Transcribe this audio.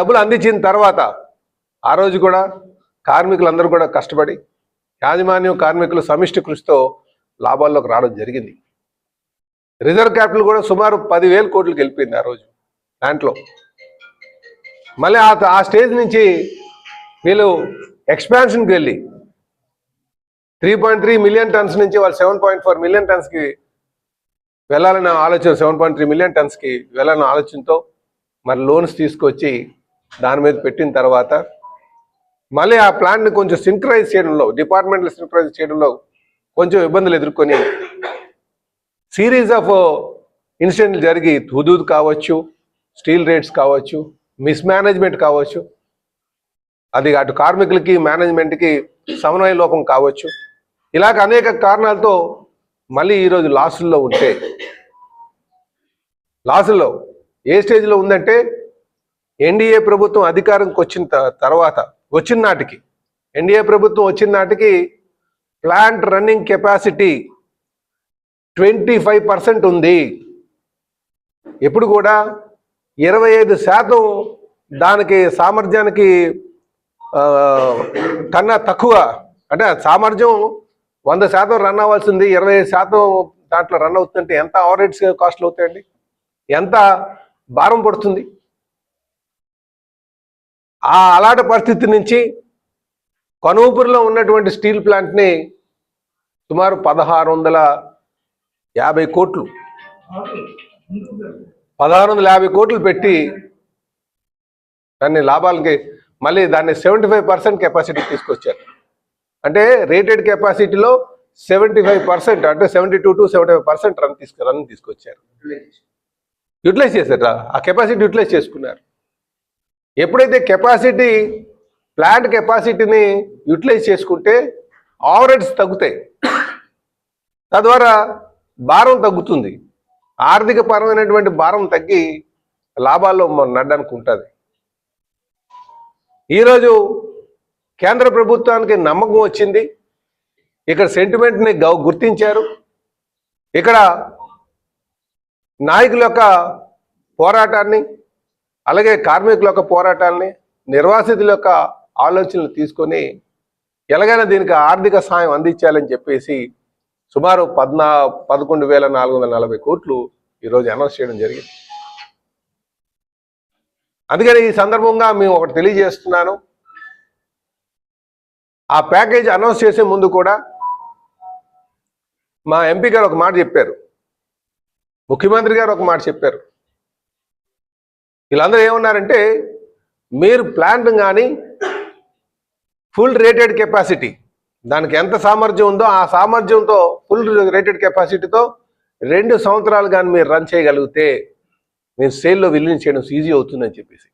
డబ్బులు అందించిన తర్వాత ఆ రోజు కూడా కార్మికులందరూ కూడా కష్టపడి యాజమాన్యం కార్మికులు సమిష్టి కృషితో లాభాల్లోకి రావడం జరిగింది. రిజర్వ్ క్యాపిటల్ కూడా సుమారు పదివేల కోట్లకు వెళ్ళిపోయింది ఆ రోజు దాంట్లో. మళ్ళీ ఆ ఆ స్టేజ్ నుంచి వీళ్ళు ఎక్స్పాన్షన్కి వెళ్ళి three point three million tons నుంచి వాళ్ళు సెవెన్ పాయింట్ ఫోర్ మిలియన్ టన్స్కి వెళ్ళాలన్న ఆలోచన సెవెన్ పాయింట్ త్రీ మిలియన్ టన్స్కి వెళ్ళాలనే ఆలోచనతో మరి లోన్స్ తీసుకొచ్చి దాని మీద పెట్టిన తర్వాత మళ్ళీ ఆ ప్లాన్ని కొంచెం సింక్రైజ్ చేయడంలో డిపార్ట్మెంట్లు సింక్రైజ్ చేయడంలో కొంచెం ఇబ్బందులు ఎదుర్కొని సిరీస్ ఆఫ్ ఇన్సిడెంట్లు జరిగి హుదూద్ కావచ్చు స్టీల్ రేట్స్ కావచ్చు మిస్మేనేజ్మెంట్ కావచ్చు అది అటు కార్మికులకి మేనేజ్మెంట్కి సమన్వయ లోపం కావచ్చు. ఇలాగ అనేక కారణాలతో మళ్ళీ ఈరోజు లాసుల్లో ఉంటే లాసుల్లో ఏ స్టేజ్లో ఉందంటే ఎన్డీఏ ప్రభుత్వం అధికారంకి వచ్చిన త- తర్వాత వచ్చిన నాటికి ఎన్డీఏ ప్రభుత్వం వచ్చిన నాటికి plant running capacity twenty five percent ఉంది. ఎప్పుడు కూడా ఇరవై ఐదు శాతం దానికి సామర్థ్యానికి కన్నా తక్కువ అంటే సామర్థ్యం వంద శాతం రన్ అవ్వాల్సింది. ఇరవై ఐదు శాతం దాంట్లో రన్ అవుతుందంటే ఎంత ఆవరేజ్ కాస్ట్లు అవుతాయండి? ఎంత భారం పడుతుంది? ఆ అలాంటి పరిస్థితి నుంచి కనూపురిలో ఉన్నటువంటి స్టీల్ ప్లాంట్ని సుమారు పదహారు వందల యాభై కోట్లు పదహారు వందల యాభై కోట్లు పెట్టి దాన్ని లాభాలకి మళ్ళీ దాన్ని సెవెంటీ ఫైవ్ పర్సెంట్ కెపాసిటీ తీసుకొచ్చారు. అంటే రేటెడ్ కెపాసిటీలో సెవెంటీ ఫైవ్ పర్సెంట్ అంటే seventy two to seventy five percent run తీసుకు రన్ తీసుకొచ్చారు. యూటిలైజ్ చేశారు? ఆ కెపాసిటీ యూటిలైజ్ చేసుకున్నారు. ఎప్పుడైతే కెపాసిటీ ప్లాంట్ కెపాసిటీని యూటిలైజ్ చేసుకుంటే ఆవరేట్స్ తగ్గుతాయి. తద్వారా భారం తగ్గుతుంది. ఆర్థిక పరమైనటువంటి భారం తగ్గి లాభాల్లో మనం నడ్డానికి ఉంటుంది. ఈరోజు కేంద్ర ప్రభుత్వానికి నమ్మకం వచ్చింది. ఇక్కడ సెంటిమెంట్ని గౌ గుర్తించారు. ఇక్కడ నాయకుల యొక్క పోరాటాన్ని అలాగే కార్మికుల యొక్క పోరాటాలని నిర్వాసితుల యొక్క ఆలోచనలు తీసుకొని ఎలాగైనా దీనికి ఆర్థిక సాయం అందించాలని చెప్పేసి సుమారు పద్నా పదకొండు వేల నాలుగు వందల నలభై కోట్లు ఈరోజు అనౌన్స్ చేయడం జరిగింది. అందుకని ఈ సందర్భంగా మేము ఒకటి తెలియజేస్తున్నాను. ఆ ప్యాకేజ్ అనౌన్స్ చేసే ముందు కూడా మా ఎంపీ గారు ఒక మాట చెప్పారు. ముఖ్యమంత్రి గారు ఒక మాట చెప్పారు. వీళ్ళందరూ ఏమన్నారంటే మీరు ప్లాంట్ కానీ ఫుల్ రేటెడ్ కెపాసిటీ దానికి ఎంత సామర్థ్యం ఉందో ఆ సామర్థ్యంతో ఫుల్ రేటెడ్ కెపాసిటీతో రెండు సంవత్సరాలు కానీ మీరు రన్ చేయగలిగితే మీరు సేల్లో విలీనం చేయడం ఈజీ అవుతుందని చెప్పేసి.